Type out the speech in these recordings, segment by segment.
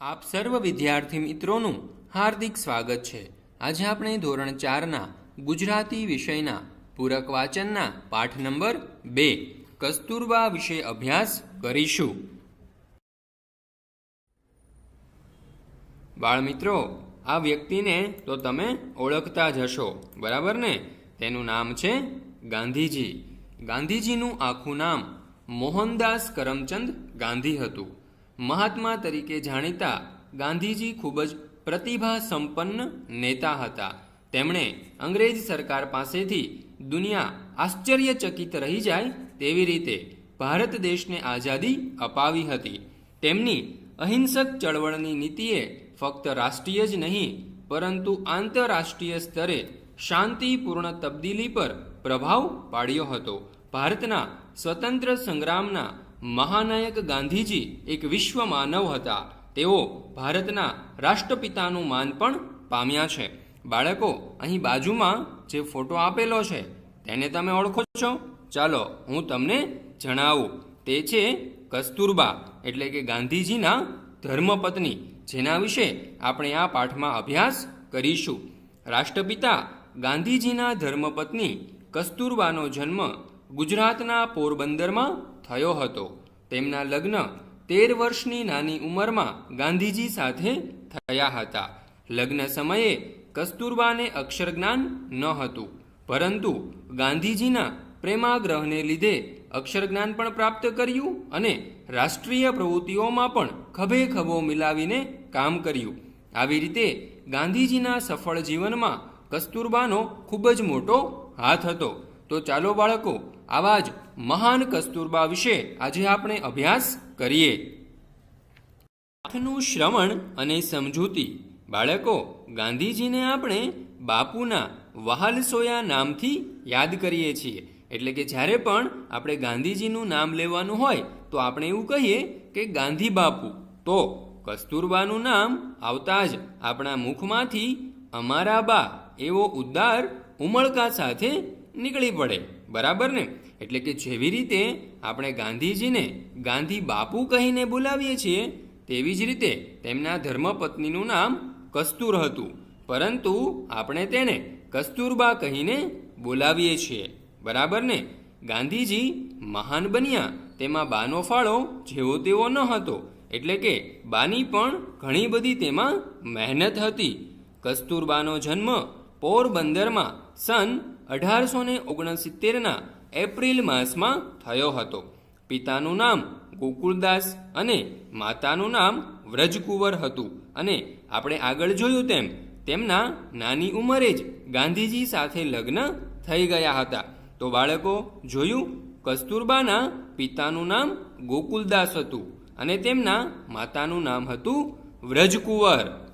આપ સર્વ વિદ્યાર્થી મિત્રોનું હાર્દિક સ્વાગત છે. આજે આપણે ધોરણ ચારના ગુજરાતી વિષયના પૂરક વાચનના પાઠ નંબર બે, કસ્તુરબા વિશે અભ્યાસ કરીશું. બાળમિત્રો, આ વ્યક્તિને તો તમે ઓળખતા જ હશો, બરાબર ને? તેનું નામ છે ગાંધીજી. ગાંધીજીનું આખું નામ મોહનદાસ કરમચંદ ગાંધી હતું. મહાત્મા તરીકે જાણીતા ગાંધીજી ખૂબ જ પ્રતિભા સંપન્ન નેતા હતા. તેમણે અંગ્રેજ સરકાર પાસેથી દુનિયા આશ્ચર્યચકિત રહી જાય તેવી રીતે ભારત દેશને આઝાદી અપાવી હતી. તેમની અહિંસક ચળવળની નીતિએ ફક્ત રાષ્ટ્રીય જ નહીં, પરંતુ આંતરરાષ્ટ્રીય સ્તરે શાંતિપૂર્ણ તબદીલી પર પ્રભાવ પાડ્યો હતો. ભારતના સ્વતંત્ર સંગ્રામના મહાનાયક ગાંધીજી એક વિશ્વ માનવ હતા. તેઓ ભારતના રાષ્ટ્રપિતાનું માન પણ પામ્યા છે. બાળકો, અહીં બાજુમાં જે ફોટો આપેલો છે, તેને તમે ઓળખો છો? ચાલો, હું તમને જણાવું. તે છે કસ્તુરબા, એટલે કે ગાંધીજીના ધર્મપત્ની, જેના વિશે આપણે આ પાઠમાં અભ્યાસ કરીશું. રાષ્ટ્રપિતા ગાંધીજીના ધર્મપત્ની કસ્તુરબાનો જન્મ ગુજરાતના પોરબંદરમાં થયો હતો. તેમના લગ્ન તેર વર્ષની નાની ઉંમરમાં ગાંધીજી સાથે થયા હતા. લગ્ન સમયે કસ્તુરબાને અક્ષરજ્ઞાન ન હતું, પરંતુ ગાંધીજીના પ્રેમાગ્રહને લીધે અક્ષરજ્ઞાન પણ પ્રાપ્ત કર્યું અને રાષ્ટ્રીય પ્રવૃત્તિઓમાં પણ ખભે ખભો મિલાવીને કામ કર્યું. આવી રીતે ગાંધીજીના સફળ જીવનમાં કસ્તુરબાનો ખૂબ જ મોટો હાથ હતો. તો ચાલો બાળકો, આવા જ મહાન કસ્તુરબા વિશે આજે આપણે અભ્યાસ કરીએ. પાઠનું શ્રવણ અને સમજૂતી. બાળકો, ગાંધીજીને આપણે બાપુના વહાલસોયા નામથી યાદ કરીએ છીએ. એટલે કે જ્યારે પણ આપણે ગાંધીજીનું નામ લેવાનું હોય, તો આપણે એવું કહીએ કે ગાંધી બાપુ. તો કસ્તુરબાનું નામ આવતા જ આપણા મુખમાંથી અમારા બા એવો ઉદ્ગાર ઉમળકા સાથે નીકળી પડે. બરાબર ને? એટલે કે જેવી રીતે આપણે ગાંધીજીને ગાંધી બાપુ કહીને બોલાવીએ છીએ, તેવી જ રીતે તેમના ધર્મપત્નીનું નામ કસ્તુર હતું. પરંતુ આપણે તેને કસ્તુરબા કહીને બોલાવીએ છીએ. બરાબર ને? ગાંધીજી મહાન બન્યા. તેમાં બાનો ફાળો જેવો તેવો ન હતો. એટલે કે બાની પણ ઘણી બધી તેમાં મહેનત હતી. કસ્તુરબાનો જન્મ પોરબંદરમાં સન અઢારસો ને ઓગણસિત્તેરના એપ્રિલ માસમાં થયો હતો. પિતાનું નામ ગોકુળદાસ અને માતાનું નામ વ્રજકુંવર હતું. અને આપણે આગળ જોયું તેમ, તેમના નાની ઉંમરે જ ગાંધીજી સાથે લગ્ન થઈ ગયા હતા. તો બાળકો, જોયું? કસ્તુરબાના પિતાનું નામ ગોકુલદાસ હતું અને તેમના માતાનું નામ હતું વ્રજકુંવર.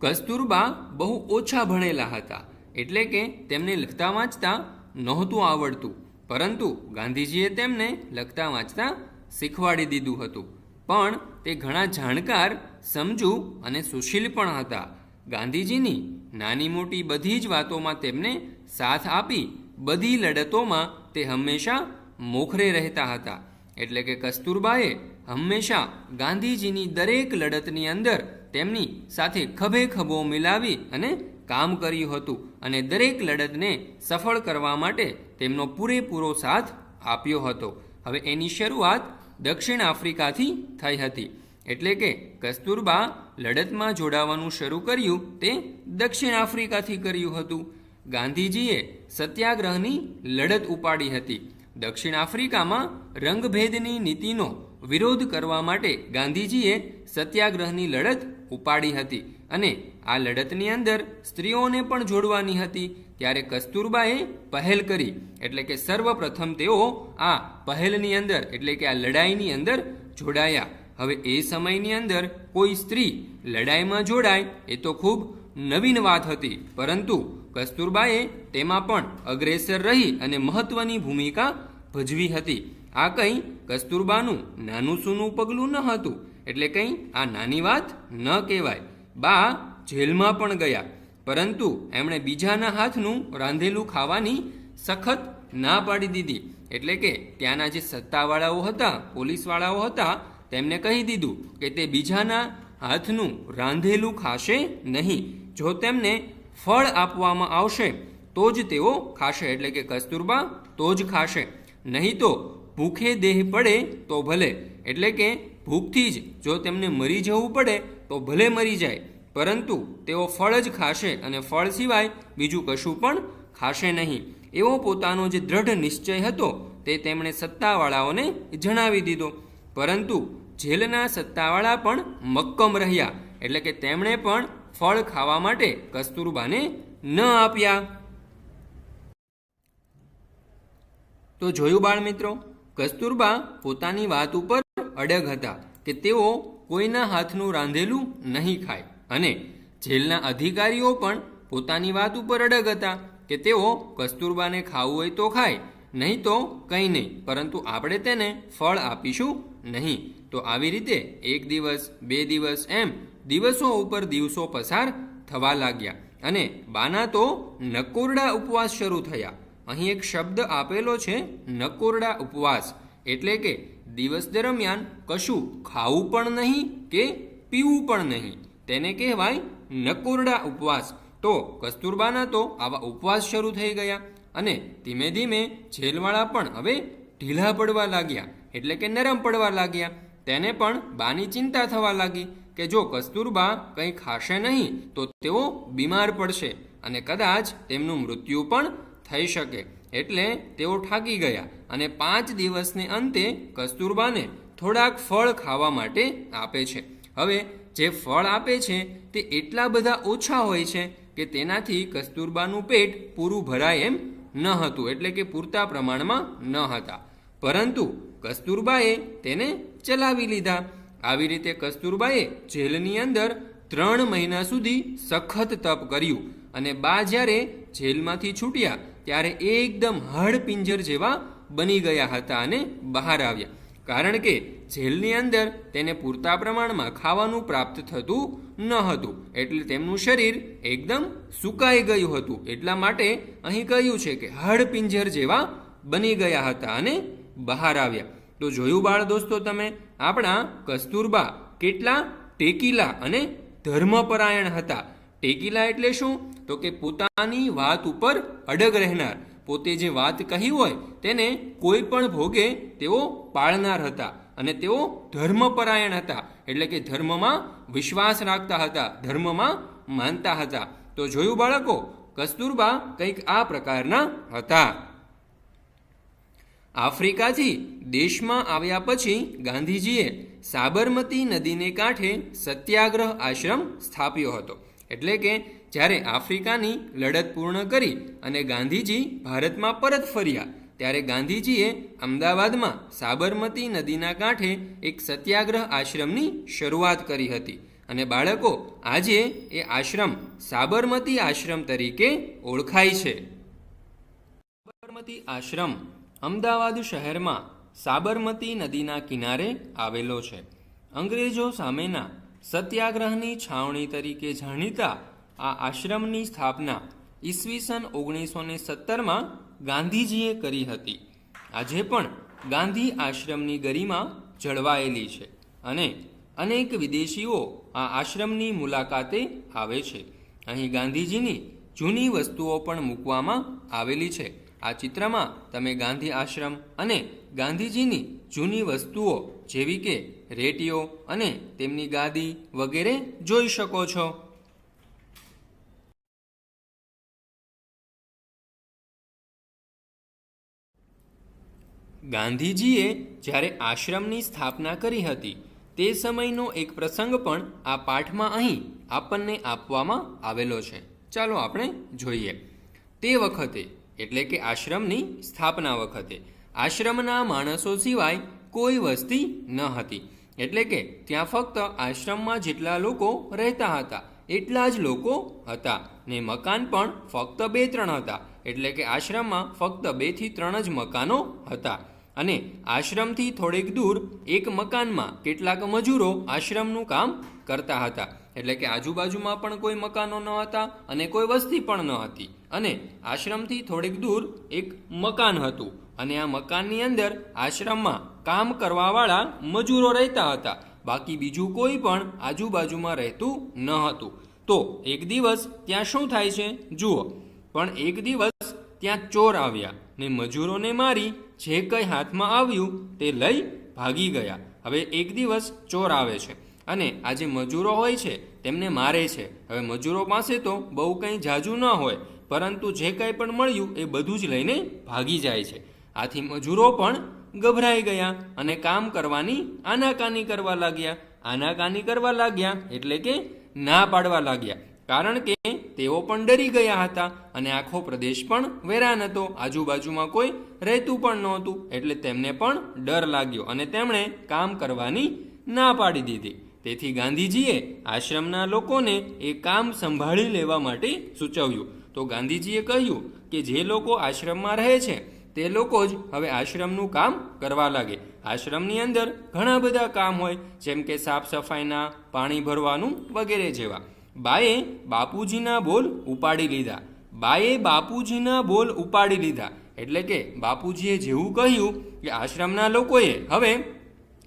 કસ્તુરબા બહુ ઓછા ભણેલા હતા, એટલે કે તેમને લખતા વાંચતા નહોતું આવડતું. પરંતુ ગાંધીજીએ તેમને લખતા વાંચતા શીખવાડી દીધું હતું. પણ તે ઘણા જાણકાર, સમજુ અને સુશીલ પણ હતા. ગાંધીજીની નાની મોટી બધી જ વાતોમાં તેમને સાથ આપી બધી લડતોમાં તે હંમેશા મોખરે રહેતા હતા. એટલે કે કસ્તુરબાએ હંમેશા ગાંધીજીની દરેક લડતની અંદર તેમની સાથે ખભે ખભો મિલાવી અને કામ કર્યું હતું અને દરેક લડતને સફળ કરવા માટે તેમનો પૂરેપૂરો સાથ આપ્યો હતો. હવે એની શરૂઆત દક્ષિણ આફ્રિકાથી થઈ હતી. એટલે કે કસ્તુરબા લડતમાં જોડાવાનું શરૂ કર્યું તે દક્ષિણ આફ્રિકાથી કર્યું હતું. ગાંધીજીએ સત્યાગ્રહની લડત ઉપાડી હતી. દક્ષિણ આફ્રિકામાં રંગભેદની નીતિનો વિરોધ કરવા માટે ગાંધીજીએ સત્યાગ્રહની લડત ઉપાડી હતી અને આ લડતની અંદર સ્ત્રીઓને પણ જોડવાની હતી. ત્યારે કસ્તુરબાએ પહેલ કરી. એટલે કે સર્વપ્રથમ તેઓ આ પહેલની અંદર, એટલે કે આ લડાઈની અંદર જોડાયા. હવે એ સમયની અંદર કોઈ સ્ત્રી લડાઈમાં જોડાય એ તો ખૂબ નવીન વાત હતી. પરંતુ કસ્તુરબાએ તેમાં પણ અગ્રેસર રહી અને મહત્વની ભૂમિકા ભજવી હતી. આ કંઈ કસ્તુરબાનું, નાનું સૂનું પગલું ન હતું. એટલે કંઈ આ નાની વાત ન કહેવાય. બા જેલમાં પણ ગયા. પરંતુ એમણે બીજાના હાથનું રાંધેલું ખાવાની સખત ના પાડી દીધી. એટલે કે ત્યાંના જે સત્તાવાળાઓ હતા, પોલીસવાળાઓ હતા, તેમને કહી દીધું કે તે બીજાના હાથનું રાંધેલું ખાશે નહીં. જો તેમને ફળ આપવામાં આવશે, તો જ તેઓ ખાશે. એટલે કે કસ્તુરબા તો જ ખાશે. નહીં તો ભૂખે દેહ પડે તો ભલે. એટલે કે ભૂખથી જ જો તેમને મરી જવું પડે તો ભલે મરી જાય. પરંતુ તેઓ ફળ જ ખાશે અને ફળ સિવાય બીજું કશું પણ ખાશે નહીં. એવો પોતાનો જે દ્રઢ નિશ્ચય હતો તે તેમણે સત્તાવાળાઓને જણાવી દીધો. પરંતુ જેલના સત્તાવાળા પણ મક્કમ રહ્યા. એટલે કે તેમણે પણ ફળ ખાવા માટે કસ્તુરબાને ન આપ્યા. તો જોયું બાળ મિત્રો કસ્તુરબા પોતાની વાત ઉપર અડગ હતા કે તેઓ કોઈના હાથનું રાંધેલું નહીં ખાય. અને જેલના અધિકારીઓ પણ પોતાની વાત ઉપર અડગ હતા કે તેઓ કસ્તુરબાને ખાવું હોય તો ખાય, નહીં તો કંઈ નહીં. પરંતુ આપણે તેને ફળ આપીશું નહીં. તો આવી રીતે એક દિવસ, બે દિવસ એમ દિવસો ઉપર દિવસો પસાર થવા લાગ્યા અને બાના તો નકોરડા ઉપવાસ શરૂ થયા. અહીં એક શબ્દ આપેલો છે નકોરડા ઉપવાસ. એટલે કે દિવસ દરમિયાન કશું ખાવું પણ નહીં કે પીવું પણ નહીં. તેને કહેવાય નકોરડા ઉપવાસ. તો કસ્તુરબાના તો આવા ઉપવાસ શરૂ થઈ ગયા અને ધીમે ધીમે જેલવાળા પણ હવે ઢીલા પડવા લાગ્યા. એટલે કે નરમ પડવા લાગ્યા. તેને પણ બાની ચિંતા થવા લાગી કે જો કસ્તુરબા કંઈ ખાશે નહીં તો તેઓ બીમાર પડશે અને કદાચ તેમનું મૃત્યુ પણ થઈ શકે. એટલે તેઓ ઠાકી ગયા અને પાંચ દિવસને અંતે કસ્તુરબાને થોડાક ફળ ખાવા માટે આપે છે. હવે જે ફળ આપે છે તે એટલા બધા ઓછા હોય છે કે તેનાથી કસ્તુરબાનું પેટ પૂરું ભરાય એમ ન હતું, એટલે કે પૂરતા પ્રમાણમાં ન હતા. પરંતુ કસ્તુરબાએ તેને ચલાવી લીધા. આવી રીતે કસ્તુરબાએ જેલની અંદર ત્રણ મહિના સુધી સખત તપ કર્યું અને બા જ્યારે જેલમાંથી છૂટ્યા ત્યારે એકદમ હાડપિંજર જેવા બની ગયા હતા અને બહાર આવ્યા. કારણ કે જેલની અંદર તેને પૂરતા પ્રમાણમાં ખાવાનું પ્રાપ્ત થતું ન હતું. એટલે તેમનું શરીર એકદમ સુકાઈ ગયું હતું. એટલા માટે અહીં કહ્યું છે કે હાડપિંજર જેવા બની ગયા હતા અને બહાર આવ્યા. તો જોયું બાળ દોસ્તો તમે, આપણા કસ્તુરબા કેટલા ટેકીલા અને ધર્મપરાયણ હતા. ટેકીલા એટલે શું? તો કે પોતાની વાત ઉપર અડગ રહેનાર. પોતે જે વાત કહી હોય તેને કોઈ પણ ભોગે તેઓ પાળનાર હતા અને તેઓ ધર્મપરાયણ હતા. એટલે કે ધર્મમાં વિશ્વાસ રાખતા હતા, ધર્મમાં માનતા હતા. તો જોયું બાળકો, કસ્તુરબા કંઈક આ પ્રકારના હતા. આફ્રિકાથી દેશમાં આવ્યા પછી ગાંધીજીએ સાબરમતી નદીને કાંઠે સત્યાગ્રહ આશ્રમ સ્થાપ્યો હતો. એટલે કે જ્યારે આફ્રિકાની લડત પૂર્ણ કરી અને ગાંધીજી ભારતમાં પરત ફર્યા, ત્યારે ગાંધીજીએ અમદાવાદમાં સાબરમતી નદીના કાંઠે એક સત્યાગ્રહ આશ્રમની શરૂઆત કરી હતી. અને બાળકો, આજે એ આશ્રમ સાબરમતી આશ્રમ તરીકે ઓળખાય છે. સાબરમતી આશ્રમ અમદાવાદ શહેરમાં સાબરમતી નદીના કિનારે આવેલો છે. અંગ્રેજો સામેના સત્યાગ્રહની છાવણી તરીકે જાણીતા આ આશ્રમની સ્થાપના ઈસવીસન ઓગણીસો ને સત્તરમાં ગાંધીજીએ કરી હતી. આજે પણ ગાંધી આશ્રમની ગરિમા જળવાયેલી છે અને અનેક વિદેશીઓ આ આશ્રમની મુલાકાતે આવે છે. અહીં ગાંધીજીની જૂની વસ્તુઓ પણ મૂકવામાં આવેલી છે. આ ચિત્રમાં તમે ગાંધી આશ્રમ અને ગાંધીજીની જૂની વસ્તુઓ જેવી કે રેટીઓ અને તેમની ગાદી વગેરે જોઈ શકો છો. ગાંધીજીએ જ્યારે આશ્રમની સ્થાપના કરી હતી, તે સમયનો એક પ્રસંગ પણ આ પાઠમાં અહીં આપણને આપવામાં આવેલો છે. ચાલો આપણે જોઈએ. તે વખતે એટલે કે આશ્રમની સ્થાપના વખતે. આશ્રમના માણસો સિવાય કોઈ વસ્તી ન હતી. એટલે કે ત્યાં ફક્ત આશ્રમમાં જેટલા લોકો રહેતા હતા, એટલા જ લોકો હતા. ને મકાન પણ ફક્ત બે ત્રણ હતા. એટલે કે આશ્રમમાં ફક્ત બેથી ત્રણ જ મકાનો હતા. અને આશ્રમથી થોડેક દૂર એક મકાનમાં કેટલાક મજૂરો આશ્રમનું કામ કરતા હતા. એટલે કે આજુબાજુમાં પણ કોઈ મકાનો ન હતા અને કોઈ વસ્તી પણ ન હતી. અને આશ્રમથી થોડીક દૂર એક મકાન હતું. અને આ મકાનની અંદર આશ્રમમાં કામ કરવાવાળા મજૂરો રહેતા હતા. બાકી બીજું કોઈ પણ આજુબાજુમાં રહેતું ન હતું. તો એક દિવસ ત્યાં શું થાય છે? જુઓ. પણ એક દિવસ ત્યાં ચોર આવ્યા ને મજૂરોને મારી જે કંઈ હાથમાં આવ્યું તે લઈ ભાગી ગયા. હવે એક દિવસ ચોર આવે છે અને આ જે મજૂરો હોય છે તેમને મારે છે. હવે મજૂરો પાસે તો બહુ કંઈ જાજુ ન હોય. પરંતુ જે કંઈ પણ મળ્યું એ બધું જ લઈને ભાગી જાય છે. આથી મજૂરો પણ ગભરાઈ ગયા અને કામ કરવાની આનાકાની કરવા લાગ્યા. આનાકાની કરવા લાગ્યા એટલે કે ના પાડવા લાગ્યા. કારણ કે તેઓ પણ ડરી ગયા હતા અને આખો પ્રદેશ પણ વેરાન હતો. આજુબાજુમાં કોઈ રહેતું પણ નહોતું એટલે તેમને પણ ડર લાગ્યો અને તેમણે કામ કરવાની ના પાડી દીધી. તેથી ગાંધીજીએ આશ્રમના લોકોને એ કામ સંભાળી લેવા માટે સૂચવ્યું. તો ગાંધીજીએ કહ્યું કે જે લોકો આશ્રમમાં રહે છે, તે લોકો જ હવે આશ્રમનું કામ કરવા લાગે. આશ્રમની અંદર ઘણા બધા કામ હોય, જેમ કે સાફ સફાઈના, પાણી ભરવાનું વગેરે જેવા. બાએ બાપુજીના બોલ ઉપાડી લીધા. બાએ બાપુજીના બોલ ઉપાડી લીધા. એટલે કે બાપુજીએ જેવું કહ્યું કે આશ્રમના લોકોએ હવે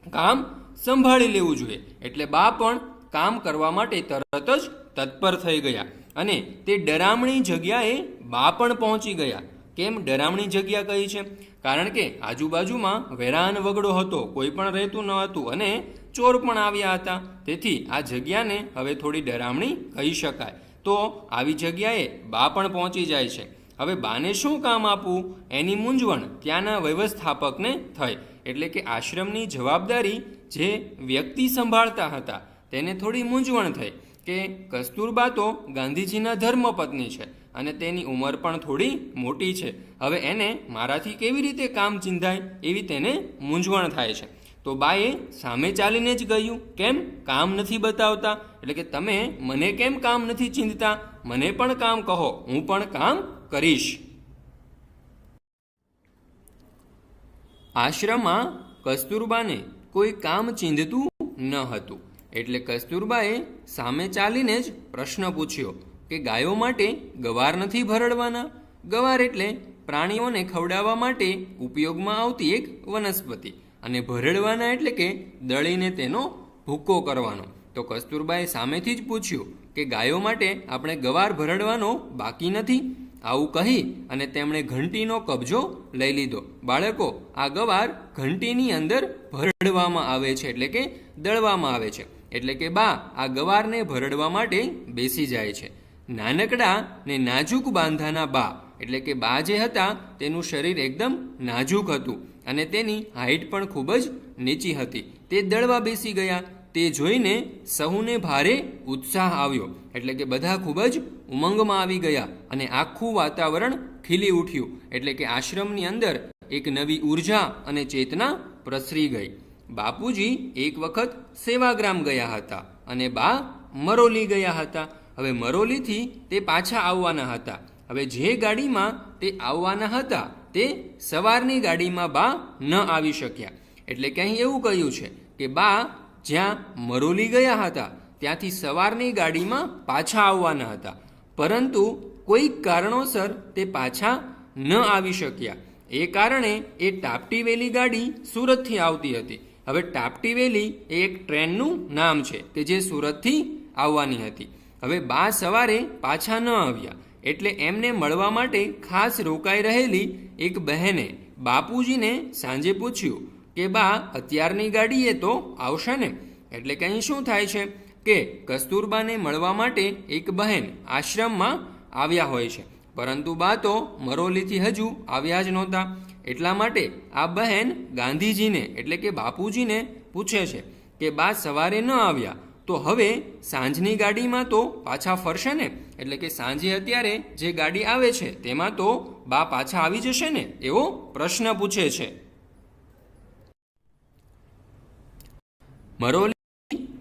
કામ સંભાળી લેવું જોઈએ. એટલે બા પણ કામ કરવા માટે તરત જ તત્પર થઈ ગયા. અને તે ડરામણી જગ્યાએ બા પણ પહોંચી ગયા. કેમ ડરામણી જગ્યા કહી છે? કારણ કે આજુબાજુમાં વેરાન વગડો હતો, કોઈ પણ રહેતું ન હતું અને ચોર પણ આવ્યા હતા. તેથી આ જગ્યાને હવે થોડી ડરામણી કહી શકાય. તો આવી જગ્યાએ બા પણ પહોંચી જાય છે. હવે બાને શું કામ આપવું? એની મૂંઝવણ ત્યાંના વ્યવસ્થાપકને થઈ. એટલે કે આશ્રમની જવાબદારી જે વ્યક્તિ સંભાળતા હતા, તેને થોડી મૂંઝવણ થઈ. કે કસ્તુરબા તો ગાંધીજીના ધર્મપત્ની છે અને તેની ઉંમર પણ થોડી મોટી છે. હવે એને મારાથી કેવી રીતે કામ ચિંધાય એવી તેને મૂંઝવણ થાય છે. તો બાએ સામે ચાલીને જ ગયું કેમ કામ નથી બતાવતા? એટલે કે તમે મને કેમ કામ નથી ચિંધતા? મને પણ કામ કહો, હું પણ કામ કરીશ. આશ્રમમાં કસ્તુરબાને કોઈ કામ ચિંધતું ન હતું. એટલે કસ્તુરબાએ સામે ચાલીને જ પ્રશ્ન પૂછ્યો કે ગાયો માટે ગવાર નથી ભરડવાના? ગવાર એટલે પ્રાણીઓને ખવડાવવા માટે ઉપયોગમાં આવતી એક વનસ્પતિ અને ભરડવાના એટલે કે દળીને તેનો ભૂકો કરવાનો. તો કસ્તુરબાએ સામેથી જ પૂછ્યું કે ગાયો માટે આપણે ગવાર ભરડવાનો બાકી નથી? આવું કહી અને તેમણે ઘંટીનો કબજો લઈ લીધો. બાળકો, આ ગવાર ઘંટીની અંદર ભરડવામાં આવે છે એટલે કે દળવામાં આવે છે. એટલે કે બા, આ ગવારને ભરડવા માટે બેસી જાય છે. નાનકડા ને નાજુક બાંધાના બા એટલે કે બા જે હતા, તેનું શરીર એકદમ નાજુક હતું અને તેની હાઈટ પણ ખૂબ જ નીચી હતી. તે દળવા બેસી ગયા. તે જોઈને સહુને ભારે ઉત્સાહ આવ્યો, એટલે કે બધા ખૂબ જ ઉમંગમાં આવી ગયા અને આખું વાતાવરણ ખીલી ઉઠ્યું, એટલે કે આશ્રમની અંદર એક નવી ઊર્જા અને ચેતના પ્રસરી ગઈ. બાપુજી એક વખત સેવાગ્રામ ગયા હતા અને બા મરોલી ગયા હતા. હવે મરોલીથી તે પાછા આવવાના હતા. હવે જે ગાડીમાં તે આવવાના હતા તે સવારની ગાડીમાં બા ન આવી શક્યા. એટલે કે અહીં એવું કહ્યું છે કે બા જ્યાં મરોલી ગયા હતા ત્યાંથી સવારની ગાડીમાં પાછા આવવાના હતા. પરંતુ કોઈક કારણોસર તે પાછા ન આવી શક્યા. એ કારણે એ ટાપટી વેલી ગાડી સુરતથી આવતી હતી. હવે ટાપટી વેલી એ એક ટ્રેનનું નામ છે, કે જે સુરતથી આવવાની હતી. હવે બા સવારે પાછા ન આવ્યા, એટલે એમને મળવા માટે ખાસ રોકાઈ રહેલી એક બહેને બાપુજીને સાંજે પૂછ્યું કે, બા, અત્યારની ગાડીએ તો આવશે ને? એટલે કે અહીં શું થાય છે? કે, કસ્તુરબાને મળવા માટે એક બહેન આશ્રમમાં આવ્યા હોય છે, પરંતુ બા તો મરોલીથી હજુ આવ્યા જ નહોતા. એટલા માટે આ બહેન ગાંધીજીને, એટલે કે બાપુજીને પૂછે છે કે બા સવારે ન આવ્યા, તો હવે સાંજની ગાડીમાં તો પાછા ફરશે ને? એટલે કે સાંજે અત્યારે જે ગાડી આવે છે, તેમાં તો બા પાછા આવી જશે ને? એવો પ્રશ્ન પૂછે છે. મરોલી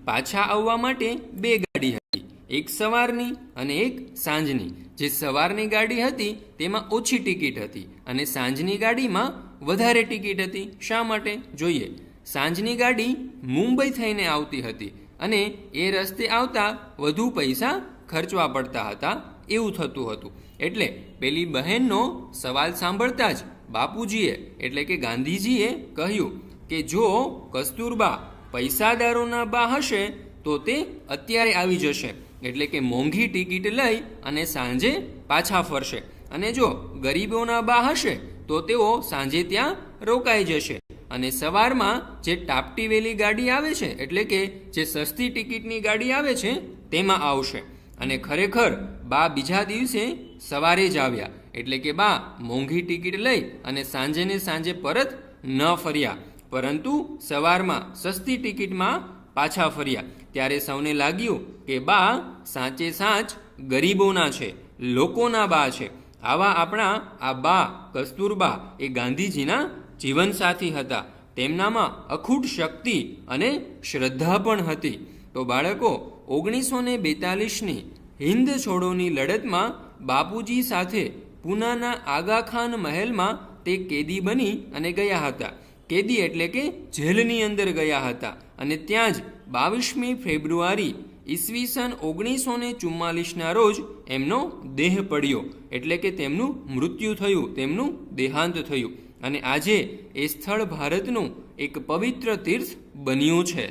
પાછા આવવા માટે બે ગાડી હતી. એક સવારની અને એક સાંજની. જે સવારની ગાડી હતી, તેમાં ઓછી ટિકિટ હતી અને સાંજની ગાડીમાં વધારે ટિકિટ હતી. શા માટે? જોઈએ. સાંજની ગાડી મુંબઈ થઈને આવતી હતી અને એ રસ્તે આવતા વધુ પૈસા ખર્ચવા પડતા હતા એવું થતું હતું. એટલે પેલી બહેનનો સવાલ સાંભળતા જ બાપુજીએ, એટલે કે ગાંધીજીએ કહ્યું કે જો કસ્તુરબા પૈસાદારોના બા હશે, તો તે અત્યારે આવી જશે. એટલે કે મોંઘી ટિકિટ લઈ અને સાંજે પાછા ફરશે. અને જો ગરીબોના બા હશે, તો તેઓ સાંજે ત્યાં રોકાઈ જશે. અને સવારમાં જે ટાપટીવેલી ગાડી આવે છે, એટલે કે જે સસ્તી ટિકિટની ગાડી આવે છે, તેમાં આવશે. અને ખરેખર બા બીજા દિવસે સવારે જ આવ્યા. એટલે કે બા મોંઘી ટિકિટ લઈ અને સાંજે ને સાંજે પરત ન ફર્યા. પરંતુ સવારમાં સસ્તી ટિકિટમાં પાછા ફર્યા. ત્યારે સૌને લાગ્યું કે બા, સાચે સાચ ગરીબોના છે, લોકોના બા છે. આવા આપણા આ બા કસ્તુરબા એ ગાંધીજીના જીવનસાથી હતા. તેમનામાં અખૂટ શક્તિ અને શ્રદ્ધા પણ હતી. તો બાળકો ઓગણીસો ને બેતાલીસની હિન્દ છોડોની લડતમાં બાપુજી સાથે પૂનાના આગા ખાન મહેલમાં તે કેદી બની અને ગયા હતા. કેદી એટલે કે જેલની અંદર ગયા હતા અને ત્યાં જ બાવીસમી ફેબ્રુઆરી ઈસવીસન ઓગણીસો ને ચુમ્માલીસના રોજ એમનો દેહ પડ્યો. એટલે કે તેમનું મૃત્યુ થયું, તેમનું દેહાંત થયું. અને આજે એ સ્થળ ભારતનું એક પવિત્ર તીર્થ બન્યું છે.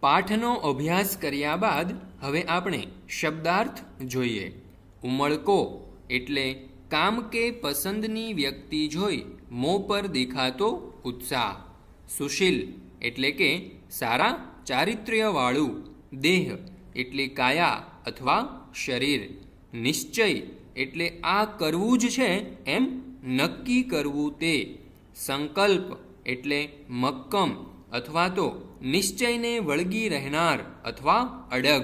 પાઠનો અભ્યાસ કર્યા બાદ હવે આપણે શબ્દાર્થ જોઈએ. ઉમળકો એટલે કામ કે પસંદની વ્યક્તિ જોઈ મોં પર દેખાતો ઉત્સાહ. સુશીલ એટલે કે સારા ચારિત્ર્યવાળું. દેહ એટલે કાયા અથવા શરીર. નિશ્ચય એટલે આ કરવું જ છે એમ નક્કી કરવું તે. સંકલ્પ એટલે મક્કમ અથવા તો નિશ્ચયને વળગી રહેનાર અથવા અડગ.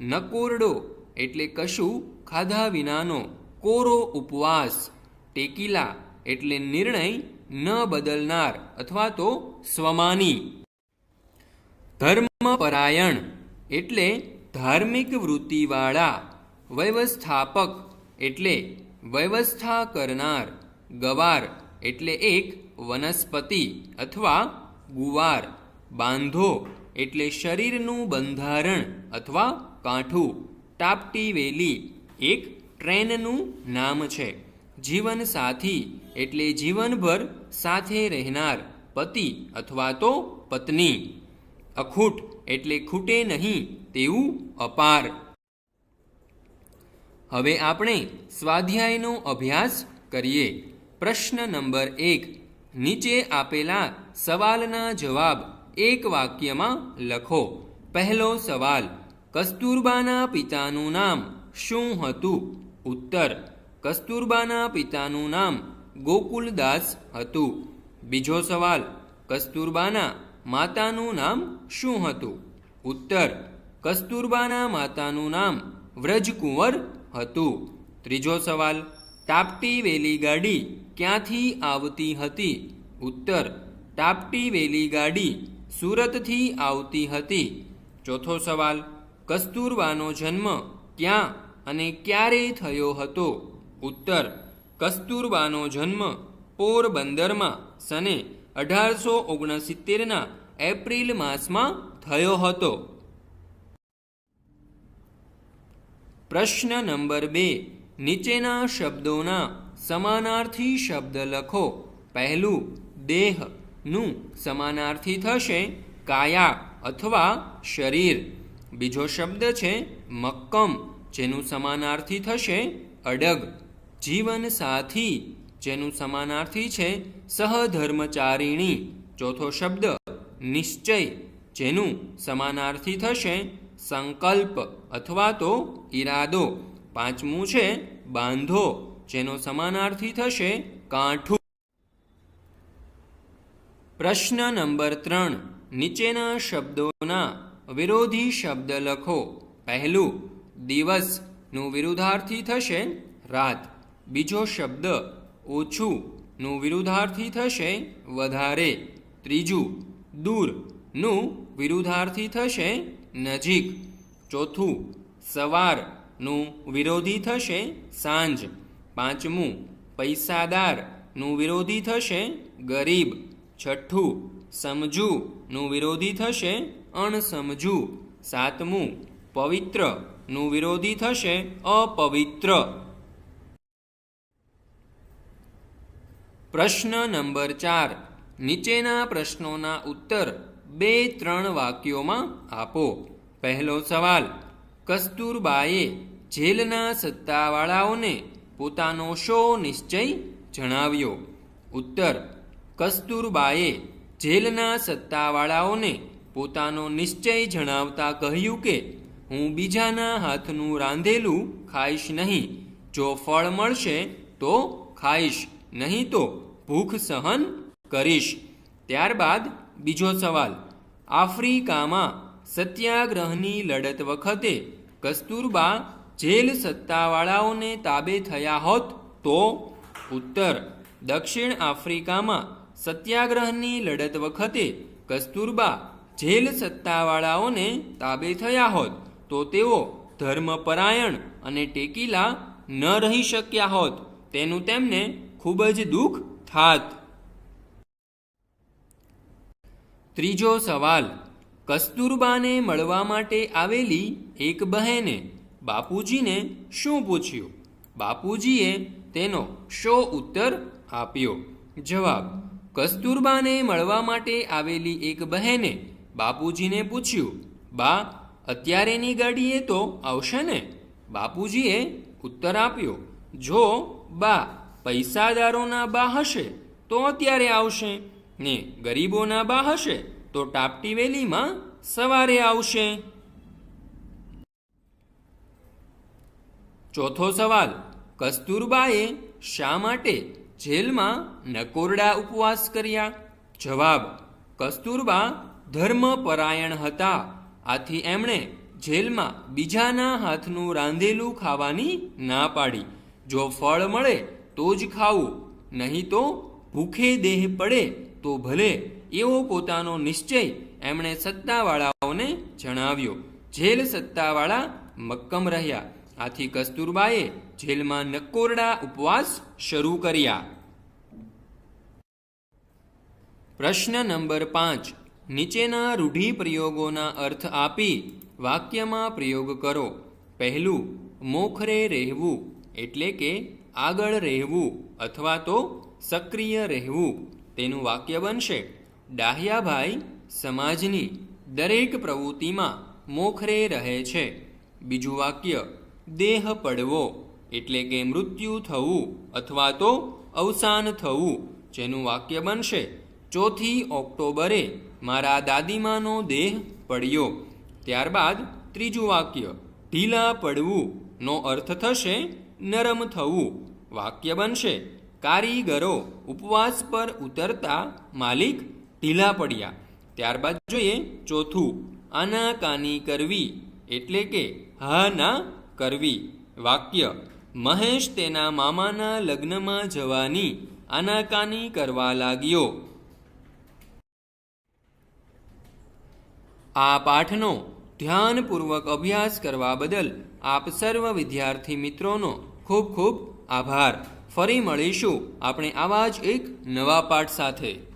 નકોરડો એટલે કશું ખાધા વિનાનો. કોરો ઉપવાસ, ટેકીલા એટલે નિર્ણય ન બદલનાર અથવા તો સ્વમાની. ધર્મપરાયણ એટલે ધાર્મિક વૃત્તિવાળા, વ્યવસ્થાપક એટલે વ્યવસ્થા કરનાર, ગવાર એટલે એક વનસ્પતિ અથવા ગુવાર, બાંધો એટલે શરીરનું બંધારણ અથવા કાંઠું ટાપટી વેલી એક ટ્રેનનું નામ છે. જીવન સાથી એટલે જીવનભર સાથે રહેનાર પતિ અથવા તો પત્ની. અખૂટ એટલે ખૂટે નહીં તેવું અપાર. હવે આપણે સ્વાધ્યાયનો અભ્યાસ કરીએ. પ્રશ્ન નંબર એક. નીચે આપેલા સવાલના જવાબ એક વાક્યમાં લખો. પહેલો સવાલ, કસ્તુરબાના પિતાનું નામ શું હતું? ઉત્તર. કસ્તુરબાના પિતાનું નામ ગોકુલદાસ હતું. બીજો સવાલ, કસ્તુરબાના માતાનું નામ શું હતું? ઉત્તર, કસ્તુરબાના માતાનું નામ વ્રજકુંવર હતું. ત્રીજો સવાલ, તાપટી વેલી ગાડી ક્યાંથી આવતી હતી? ઉત્તર, તાપટી વેલી ગાડી સુરતથી આવતી હતી. ચોથો સવાલ, કસ્તુરબાનો જન્મ ક્યાં અને ક્યારે થયો હતો? ઉત્તર, કસ્તુરબાનો જન્મ પોરબંદરમાં સને અઢારસો ઓગણસિત્તેરના એપ્રિલ માસમાં થયો હતો. પ્રશ્ન નંબર બે, નીચેના શબ્દોના સમાનાર્થી શબ્દ લખો. પહેલું દેહનું સમાનાર્થી થશે કાયા અથવા શરીર. બીજો શબ્દ છે મક્કમ. જેનું સમાનાર્થી થશે અડગ. જીવન સાથી, જેનું સમાનાર્થી છે સહધર્મચારિણી. ચોથો શબ્દ, નિશ્ચય. જેનું સમાનાર્થી થશે સંકલ્પ અથવા તો ઈરાદો. પાંચમું છે બાંધો, જેનો સમાનાર્થી થશે કાંઠું. પ્રશ્ન નંબર ત્રણ, નીચેના શબ્દોના વિરોધી શબ્દ લખો. પહેલું દિવસનું વિરુદ્ધાર્થી થશે, રાત. બીજો શબ્દ ઓછું નું વિરુદ્ધાર્થી થશે, વધારે. ત્રીજું, દૂરનું વિરુદ્ધાર્થી થશે, નજીક. ચોથું, સવારનું વિરોધી થશે, સાંજ. પાંચમું, પૈસાદારનું વિરોધી થશે, ગરીબ. છઠ્ઠું, સમજુનું વિરોધી થશે, અણસમજુ. સાતમું પવિત્રનું વિરોધી થશે અપવિત્ર. પ્રશ્ન નંબર ચાર. નીચેના પ્રશ્નોના ઉત્તર બે ત્રણ વાક્યોમાં આપો. પહેલો સવાલ, કસ્તુરબાએ જેલના સત્તાવાળાઓને પોતાનો શો નિશ્ચય જણાવ્યો? ઉત્તર, કસ્તુરબાએ જેલના સત્તાવાળાઓને પોતાનો નિશ્ચય જણાવતા કહ્યું કે હું બીજાના હાથનું રાંધેલું ખાઈશ નહીં. જો ફળ મળશે તો ખાઈશ, નહીં તો ભૂખ સહન કરીશ. ત્યારબાદ બીજો સવાલ. આફ્રિકામાં સત્યાગ્રહની લડત વખતે કસ્તુરબા જેલ સત્તાવાળાઓને તાબે થયા હોત તો? ઉત્તર. દક્ષિણ આફ્રિકામાં સત્યાગ્રહની લડત વખતે કસ્તુરબા જેલ સત્તાવાળાઓને તાબે થયા હોત તો તેઓ ધર્મપરાયણ અને ટેકીલા ન રહી શક્યા હોત. તેનું તેમને ખૂબ જ દુઃખ થાત. ત્રીજો સવાલ. કસ્તુરબાને મળવા માટે આવેલી એક બહેને બાપુજીને શું પૂછ્યું? બાપુજીએ તેનો શો ઉત્તર આપ્યો. જવાબ. કસ્તુરબાને મળવા માટે આવેલી એક બહેને બાપુજીને પૂછ્યું, બા અત્યારેની ગાડીએ તો આવશે ને બાપુજીએ ઉત્તર આપ્યો, જો બા, પૈસાદારોના બા હશે, તો અત્યારે આવશે. ને ગરીબોના બા હશે, તો ટાપટી વેલીમાં સવારે આવશે. ચોથો સવાલ, કસ્તુરબાએ શા માટે જેલમાં નકોરડા ઉપવાસ કર્યા? જવાબ, કસ્તુરબા ધર્મપરાયણ હતા. આથી એમણે જેલમાં બીજાના હાથનું રાંધેલું ખાવાની ના પાડી. જો ફળ મળે તો જ ખાવું, નહીં તો ભૂખે દેહ પડે તો ભલે. એવો પોતાનો નિશ્ચય એમણે સત્તાવાળાઓને જણાવ્યો. જેલ સત્તાવાળા મક્કમ રહ્યા. આથી કસ્તુરબાએ જેલમાં નકોરડા ઉપવાસ શરૂ કર્યા. પ્રશ્ન નંબર પાંચ. નીચેના રૂઢિપ્રયોગોના અર્થ આપી વાક્યમાં પ્રયોગ કરો. પહેલું, મોખરે રહેવું, એટલે કે આગળ રહેવું, અથવા તો સક્રિય રહેવું. તેનું વાક્ય બનશે. ડાહ્યાભાઈ, સમાજની દરેક પ્રવૃત્તિમાં મોખરે રહે છે. બીજું વાક્ય, દેહ પડવો, એટલે કે મૃત્યુ થવું, અથવા તો અવસાન થવું. જેનું વાક્ય બનશે ચોથી ઓક્ટોબરે મારા દાદીમાનો દેહ પડ્યો. ત્યારબાદ ત્રીજું વાક્ય, ઢીલા પડવું, નો અર્થ થશે નરમ થવું. વાક્ય બનશે, કારીગરો ઉપવાસ પર ઉતરતા માલિક ઢીલા પડ્યા. ત્યારબાદ જોઈએ ચોથું, આનાકાની કરવી, એટલે કે હા ના કરવી. વાક્ય, મહેશ તેના મામાના લગ્નમાં જવાની આનાકાની કરવા લાગ્યો. આ પાઠનો ધ્યાનપૂર્વક અભ્યાસ કરવા બદલ આપ સર્વ વિદ્યાર્થી મિત્રોનો ખૂબ ખૂબ આભાર. ફરી મળીશું. આપણે આવા જ એક નવા પાઠ સાથે.